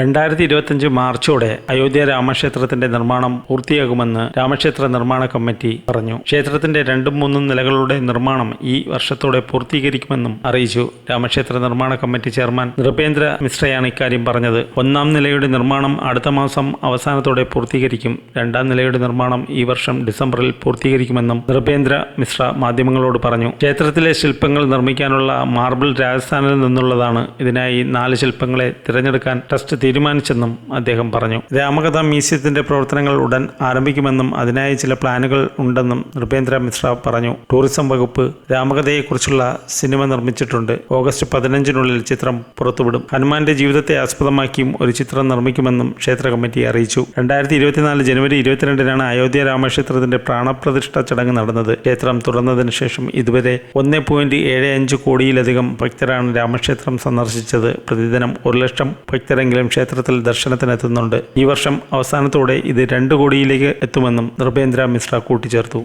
രണ്ടായിരത്തി ഇരുപത്തിയഞ്ച് മാർച്ചോടെ അയോധ്യ രാമക്ഷേത്രത്തിന്റെ നിർമ്മാണം പൂർത്തിയാകുമെന്ന് രാമക്ഷേത്ര നിർമ്മാണ കമ്മിറ്റി പറഞ്ഞു. ക്ഷേത്രത്തിന്റെ രണ്ടും മൂന്നും നിലകളുടെ നിർമ്മാണം ഈ വർഷത്തോടെ പൂർത്തീകരിക്കുമെന്നും അറിയിച്ചു. രാമക്ഷേത്ര നിർമ്മാണ കമ്മിറ്റി ചെയർമാൻ നൃപേന്ദ്ര മിശ്രയാണ് ഇക്കാര്യം പറഞ്ഞത്. ഒന്നാം നിലയുടെ നിർമ്മാണം അടുത്ത മാസം അവസാനത്തോടെ പൂർത്തീകരിക്കും. രണ്ടാം നിലയുടെ നിർമ്മാണം ഈ വർഷം ഡിസംബറിൽ പൂർത്തീകരിക്കുമെന്നും നൃപേന്ദ്ര മിശ്ര മാധ്യമങ്ങളോട് പറഞ്ഞു. ക്ഷേത്രത്തിലെ ശില്പങ്ങൾ നിർമ്മിക്കാനുള്ള മാർബിൾ രാജസ്ഥാനിൽ നിന്നുള്ളതാണ്. ഇതിനായി നാല് ശില്പങ്ങളെ തിരഞ്ഞെടുക്കാൻ ട്രസ്റ്റ് തീരുമാനിച്ചെന്നും അദ്ദേഹം പറഞ്ഞു. രാമകഥ മ്യൂസിയത്തിന്റെ പ്രവർത്തനങ്ങൾ ഉടൻ ആരംഭിക്കുമെന്നും അതിനായി ചില പ്ലാനുകൾ ഉണ്ടെന്നും നൃപേന്ദ്ര മിശ്ര പറഞ്ഞു. ടൂറിസം വകുപ്പ് രാമകഥയെക്കുറിച്ചുള്ള സിനിമ നിർമ്മിച്ചിട്ടുണ്ട്. ഓഗസ്റ്റ് പതിനഞ്ചിനുള്ളിൽ ചിത്രം പുറത്തുവിടും. ഹനുമാന്റെ ജീവിതത്തെ ആസ്പദമാക്കിയും ഒരു ചിത്രം നിർമ്മിക്കുമെന്നും ക്ഷേത്ര കമ്മിറ്റി അറിയിച്ചു. രണ്ടായിരത്തി ഇരുപത്തിനാല് ജനുവരി ഇരുപത്തിരണ്ടിനാണ് അയോധ്യ രാമക്ഷേത്രത്തിന്റെ പ്രാണപ്രതിഷ്ഠ ചടങ്ങ് നടന്നത്. ക്ഷേത്രം തുറന്നതിന് ശേഷം ഇതുവരെ ഒന്ന് പോയിന്റ് ഏഴ് അഞ്ച് കോടിയിലധികം ഭക്തരാണ് രാമക്ഷേത്രം സന്ദർശിച്ചത്. പ്രതിദിനം ഒരു ലക്ഷം ഭക്തരെങ്കിലും ക്ഷേത്രത്തിൽ ദർശനത്തിനെത്തുന്നുണ്ട്. ഈ വർഷം അവസാനത്തോടെ ഇത് രണ്ട് കോടിയിലേക്ക് എത്തുമെന്നും നൃപേന്ദ്ര മിശ്ര കൂട്ടിച്ചേർത്തു.